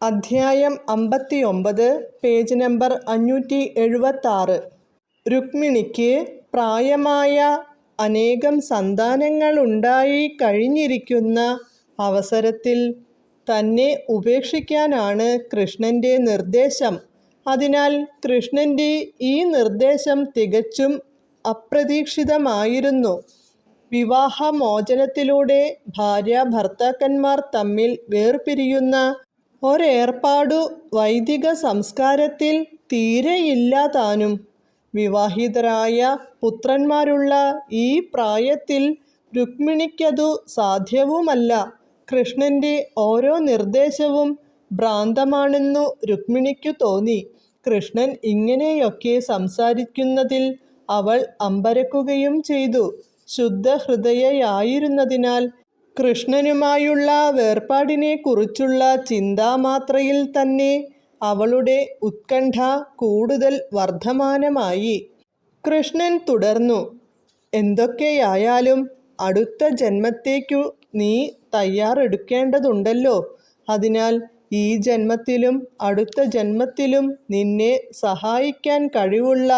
അധ്യായം അമ്പത്തി ഒമ്പത് പേജ് നമ്പർ അഞ്ഞൂറ്റി എഴുപത്തി ആറ് രുക്മിണിക്ക് പ്രായമായ അനേകം സന്താനങ്ങളുണ്ടായി കഴിഞ്ഞിരിക്കുന്ന അവസരത്തിൽ തന്നെ ഉപേക്ഷിക്കാനാണ് കൃഷ്ണന്റെ നിർദ്ദേശം. അതിനാൽ കൃഷ്ണന്റെ ഈ നിർദ്ദേശം തികച്ചും അപ്രതീക്ഷിതമായിരുന്നു. വിവാഹമോചനത്തിലൂടെ ഭാര്യ ഭർത്താക്കന്മാർ തമ്മിൽ വേർപിരിയുന്ന ഒരേർപ്പാടു വൈദിക സംസ്കാരത്തിൽ തീരെയില്ലാതാനും വിവാഹിതരായ പുത്രന്മാരുള്ള ഈ പ്രായത്തിൽ രുക്മിണിക്കതു സാധ്യവുമല്ല. കൃഷ്ണന്റെ ഓരോ നിർദ്ദേശവും ഭ്രാന്തമാണെന്നു രുക്മിണിക്കു തോന്നി. കൃഷ്ണൻ ഇങ്ങനെയൊക്കെ സംസാരിക്കുന്നതിൽ അവൾ അമ്പരക്കുകയും ചെയ്തു. ശുദ്ധഹൃദയയായിരുന്നതിനാൽ കൃഷ്ണനുമായുള്ള വേർപാടിനെക്കുറിച്ചുള്ള ചിന്താമാത്രയിൽ തന്നെ അവളുടെ ഉത്കണ്ഠ കൂടുതൽ വർദ്ധമാനമായി. കൃഷ്ണൻ തുടർന്നു എന്തൊക്കെയായാലും അടുത്ത ജന്മത്തേക്കു നീ തയ്യാറെടുക്കേണ്ടതുണ്ടല്ലോ. അതിനാൽ ഈ ജന്മത്തിലും അടുത്ത ജന്മത്തിലും നിന്നെ സഹായിക്കാൻ കഴിവുള്ള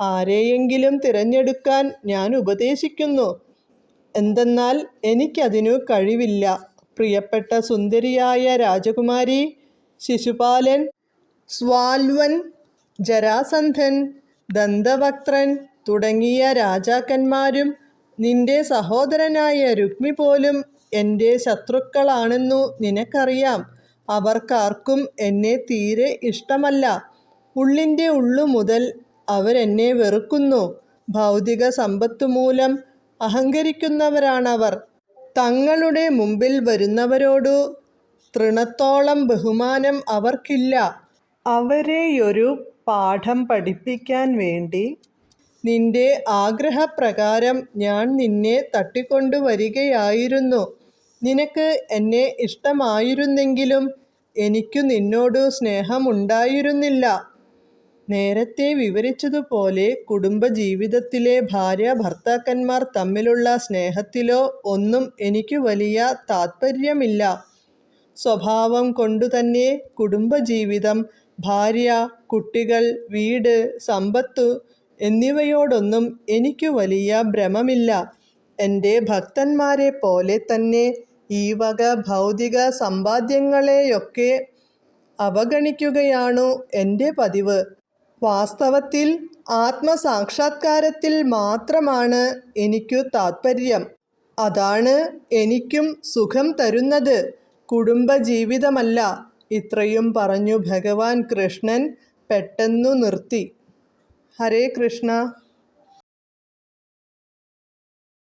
ആരെയെങ്കിലും തിരഞ്ഞെടുക്കാൻ ഞാൻ ഉപദേശിക്കുന്നു. എന്തെന്നാൽ എനിക്കതിനു കഴിവില്ല. പ്രിയപ്പെട്ട സുന്ദരിയായ രാജകുമാരി ശിശുപാലൻ സ്വാൽവൻ ജരാസന്ധൻ ദന്തവക്ത്രൻ തുടങ്ങിയ രാജാക്കന്മാരും നിന്റെ സഹോദരനായ രുക്മി പോലും എന്റെ ശത്രുക്കളാണെന്നു നിനക്കറിയാം. അവർക്കാർക്കും എന്നെ തീരെ ഇഷ്ടമല്ല. ഉള്ളിന്റെ ഉള്ളു മുതൽ അവരെന്നെ വെറുക്കുന്നു. ഭൗതിക സമ്പത്തു മൂലം അഹങ്കരിക്കുന്നവരാണവർ. തങ്ങളുടെ മുമ്പിൽ വരുന്നവരോടു തൃണത്തോളം ബഹുമാനം അവർക്കില്ല. അവരെയൊരു പാഠം പഠിപ്പിക്കാൻ വേണ്ടി നിന്റെ ആഗ്രഹപ്രകാരം ഞാൻ നിന്നെ തട്ടിക്കൊണ്ടുവരികയായിരുന്നു. നിനക്ക് എന്നെ ഇഷ്ടമായിരുന്നെങ്കിലും എനിക്കു നിന്നോടു സ്നേഹമുണ്ടായിരുന്നില്ല. നേരത്തെ വിവരിച്ചതുപോലെ കുടുംബജീവിതത്തിലെ ഭാര്യ ഭർത്താക്കന്മാർ തമ്മിലുള്ള സ്നേഹത്തിലോ ഒന്നും എനിക്ക് വലിയ താത്പര്യമില്ല. സ്വഭാവം കൊണ്ടുതന്നെ കുടുംബജീവിതം ഭാര്യ കുട്ടികൾ വീട് സമ്പത്തു എന്നിവയോടൊന്നും എനിക്ക് വലിയ ഭ്രമമില്ല. എന്റെ ഭക്തന്മാരെ പോലെ തന്നെ ഈ വക ഭൗതിക സമ്പാദ്യങ്ങളെയൊക്കെ അവഗണിക്കുകയാണു എന്റെ പതിവ്. വാസ്തവത്തിൽ ആത്മസാക്ഷാത്കാരത്തിൽ മാത്രമാണ് എനിക്കു താത്പര്യം. അതാണ് എനിക്കും സുഖം തരുന്നത്. കുടുംബജീവിതമല്ല. ഇത്രയും പറഞ്ഞു ഭഗവാൻ കൃഷ്ണൻ പെട്ടെന്നു നിർത്തി. ഹരേ കൃഷ്ണ.